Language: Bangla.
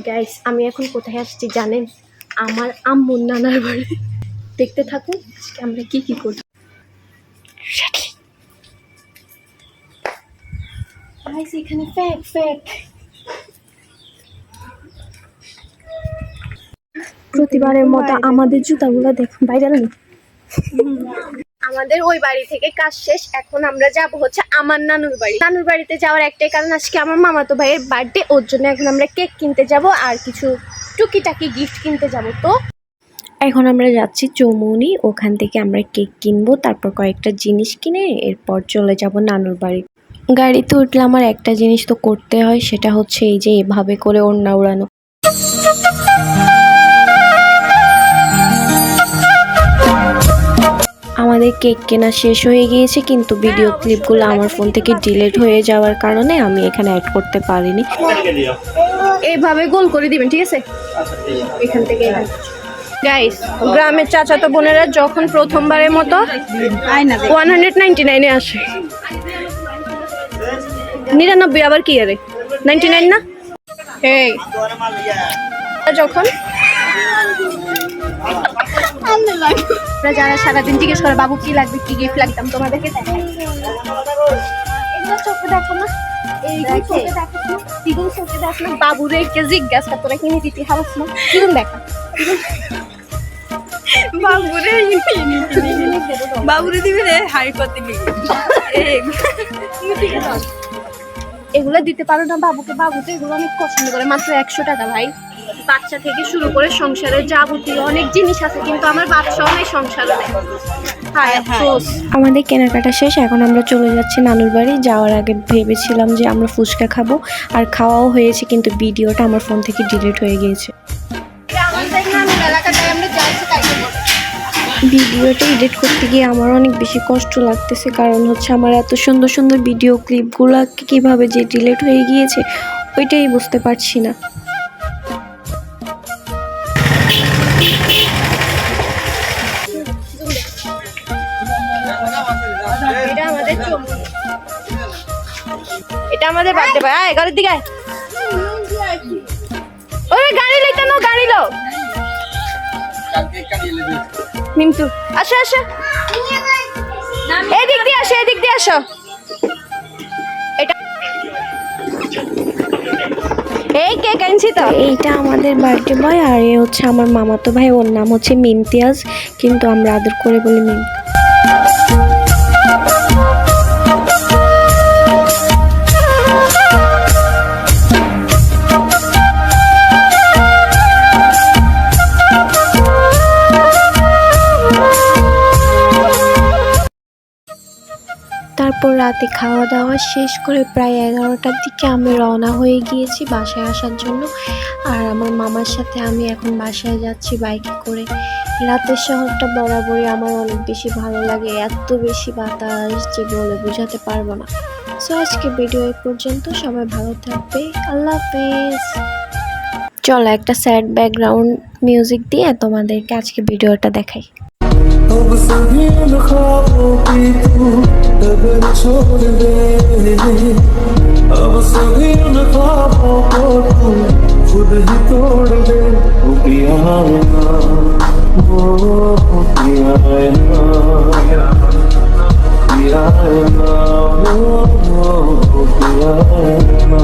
গাইস আমি এখন কোথায় আসছি জানেন? আমার আম্মুর নানার বাড়ি। দেখতে থাকুন আজকে আমরা কি কি করি গাইস এখানে ফ্যাক ফ্যাক প্রতিবারের মতো আমাদের জুতাগুলো দেখুন বাইরে না আমাদের ওই বাড়ি থেকে কাজ শেষ, এখন আমরা যাব হচ্ছে আমার নানুর বাড়ি। নানুর বাড়িতে যাওয়ার একটাই কারণ, আজকে আমার মামাতো ভাইয়ের বার্থডে ওর জন্য এখন আমরা কেক কিনতে যাব আর কিছু টুকিটাকি গিফট কিনতে যাব। তো এখন আমরা যাচ্ছি চৌমুনি ওখান থেকে আমরা কেক কিনবো, তারপর কয়েকটা জিনিস কিনে এরপর চলে যাব নানুর বাড়ি। গাড়িতে উঠলে আমার একটা জিনিস তো করতে হয়, সেটা হচ্ছে এই যে এভাবে করে ওড়না উড়ানো। আমাদের কেক কেনা শেষ হয়ে গিয়েছে, কিন্তু ভিডিও ক্লিপগুলো আমার ফোন থেকে ডিলিট হয়ে যাওয়ার কারণে আমি এখানে অ্যাড করতে পারিনি। এইভাবে গোল করে দিবেন, ঠিক আছে? এখান থেকে গাইস গ্রামের চাচাতো বোনেরা যখন প্রথমবারের মতো ওয়ান হান্ড্রেড নাইনটি নাইনে আসে। নিরানব্বই আবার কি আরে নাইনটি নাইন না? এই যখন যারা সারাদিন জিজ্ঞেস করে, বাবু, কি লাগবে? কি গিফট লাগবে? আমি তোমাদেরকে দেখাই। বাবুরে জিজ্ঞাসা কিনে দিতে না। বাবুরে রে হাই এগুলো দিতে পারো না বাবুকে। বাবু তো এগুলো অনেক পছন্দ করে, মাত্র একশো টাকা ভাই। বাচ্চা থেকে শুরু করে সংসারের যাবতীয় অনেক জিনিস আছে কিন্তু আমার বাচ্চাও নেই সংসারে নেই। আমাদের কেনাকাটা শেষ এখন আমরা চলে যাচ্ছি নানুর বাড়ি। যাওয়ার আগে ভেবেছিলাম যে আমরা ফুচকা খাব আর খাওয়াও হয়েছে কিন্তু ভিডিওটা আমার ফোন থেকে ডিলিট হয়ে গিয়েছে। ভিডিওটা এডিট করতে গিয়ে আমার অনেক বেশি কষ্ট লাগতেছে কারণ হচ্ছে আমার এত সুন্দর সুন্দর ভিডিও ক্লিপগুলো কীভাবে যে ডিলিট হয়ে গিয়েছে ওইটাই বুঝতে পারছি না। এটা আমাদের বার্থডে ভাই আয়, ঘরের দিকে। ওই গাড়ি লইতে নো গাড়ি লো। মিন্টু, আসো আসো। এদিক দিয়ে আসো, এদিক দিয়ে আসো। এই কে কাইনছি তো? এইটা আমাদের বার্থডে বয় আর এ হচ্ছে আমার মামাতো ভাই। ওর নাম হচ্ছে মিমতিয়াজ, কিন্তু আমরা আদর করে বলি মিম। তারপর রাতে খাওয়া দাওয়া শেষ করে প্রায় এগারোটার দিকে আমি রওনা হয়ে গিয়েছি বাসায় আসার জন্য। আর আমার মামার সাথে আমি এখন বাসায় যাচ্ছি বাইকে করে। রাতের শহরটা বরাবরই আমার অনেক বেশি ভালো লাগে, এত বেশি বাতাস যে বলে বোঝাতে পারব না। সো আজকে ভিডিও এই পর্যন্ত, সবাই ভালো থাকবে, আল্লাহ হাফেজ। চলো একটা স্যাড ব্যাকগ্রাউন্ড মিউজিক দিয়ে তোমাদেরকে আজকে ভিডিওটা দেখাই। করে চলবে অবসরে অনুভব করব খুদ হি তোড়বে উপিয়ায় না। ও উপিয়ায় না। উপিয়ায় না। ও উপিয়ায় না।